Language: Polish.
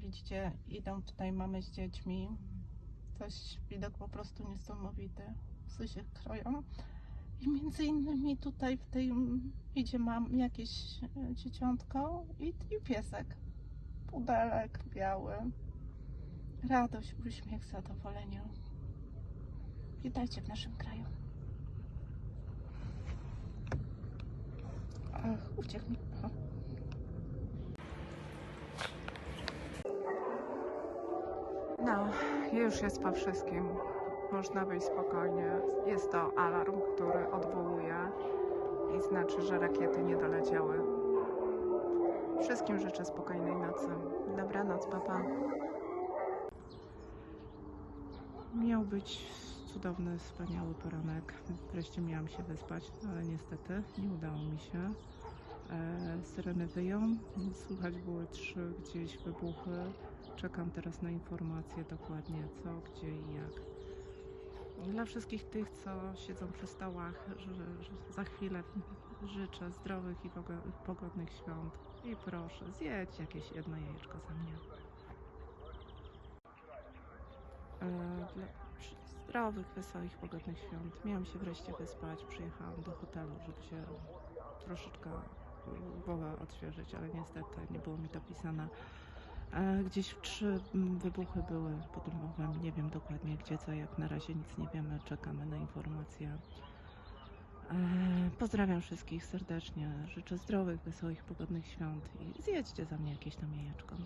Widzicie, idą tutaj mamy z dziećmi. Coś, widok po prostu niesamowity. Psy się kroją. I między innymi tutaj w tej idzie mam jakieś e, dzieciątko i, i piesek. Pudelek biały. Radość, uśmiech, zadowolenie. Witajcie w naszym kraju. Ach, uciekł mi. No, już jest po wszystkim. Można być spokojnie. Jest to alarm, który odwołuje i znaczy, że rakiety nie doleciały. Wszystkim życzę spokojnej nocy. Dobranoc, papa. Miał być cudowny, wspaniały poranek. Wreszcie miałam się wyspać, ale niestety nie udało mi się. Syreny wyją, słychać były trzy gdzieś wybuchy. Czekam teraz na informacje dokładnie co, gdzie i jak. Dla wszystkich tych, co siedzą przy stołach, że, że za chwilę życzę zdrowych i pogo- pogodnych świąt. I proszę, zjedź jakieś jedno jajeczko za mnie. E, Dla zdrowych, wesołych, pogodnych świąt. Miałam się wreszcie wyspać. Przyjechałam do hotelu, żeby się troszeczkę głowę odświeżyć, ale niestety nie było mi to pisane. E, Gdzieś trzy mm, wybuchy były podłomowe. Nie wiem dokładnie gdzie, co, jak na razie nic nie wiemy. Czekamy na informacje. E, Pozdrawiam wszystkich serdecznie. Życzę zdrowych, wesołych, pogodnych świąt i zjedźcie za mnie jakieś tam jajeczko.